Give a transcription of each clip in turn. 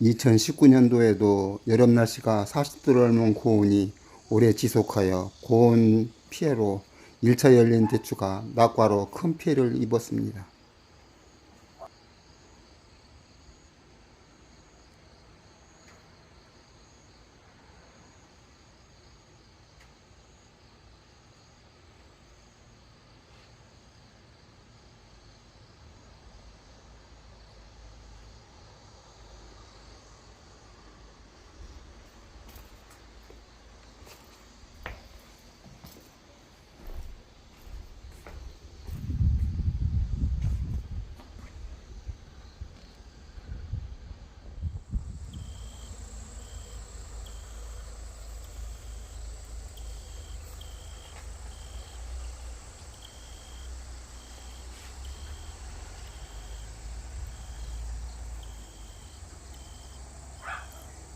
2019년도에도 여름 날씨가 40도를 넘은 고온이 오래 지속하여 고온 피해로 1차 열린 대추가 낙과로 큰 피해를 입었습니다.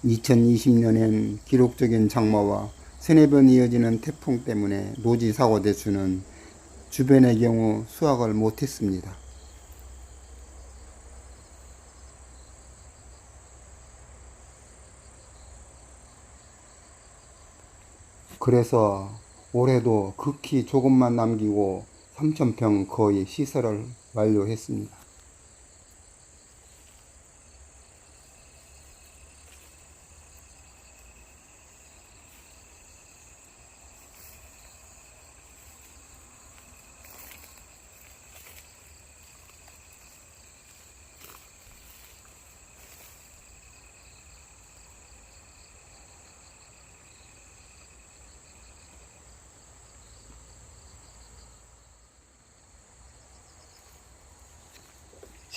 (2020년엔) 기록적인 장마와 세네 번 이어지는 태풍 때문에 노지 사고 대추는 주변의 경우 수확을 못했습니다. 그래서 올해도 극히 조금만 남기고 3,000평 거의 시설을 완료했습니다.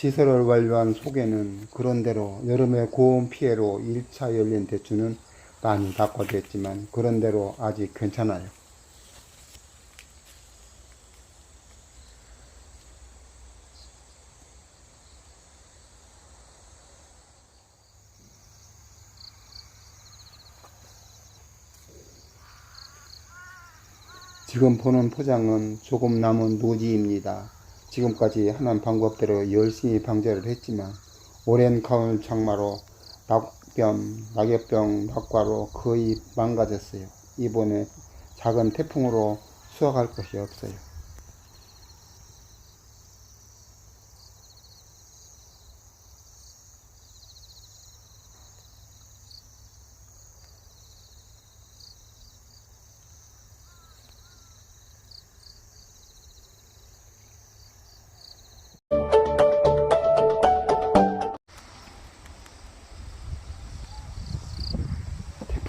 시설을 완료한 속에는 그런대로 여름의 고온 피해로 1차 열린 대추는 많이 낙과됐지만 그런대로 아직 괜찮아요. 지금 보는 포장은 조금 남은 노지입니다. 지금까지 하는 방법대로 열심히 방제를 했지만 오랜 가을 장마로 낙병, 낙엽병, 낙과로 거의 망가졌어요. 이번에 작은 태풍으로 수확할 것이 없어요.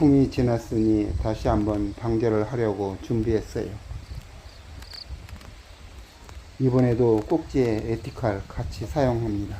태풍이 지났으니 다시 한번 방제를 하려고 준비했어요. 이번에도 꼭지에 에티칼 같이 사용합니다.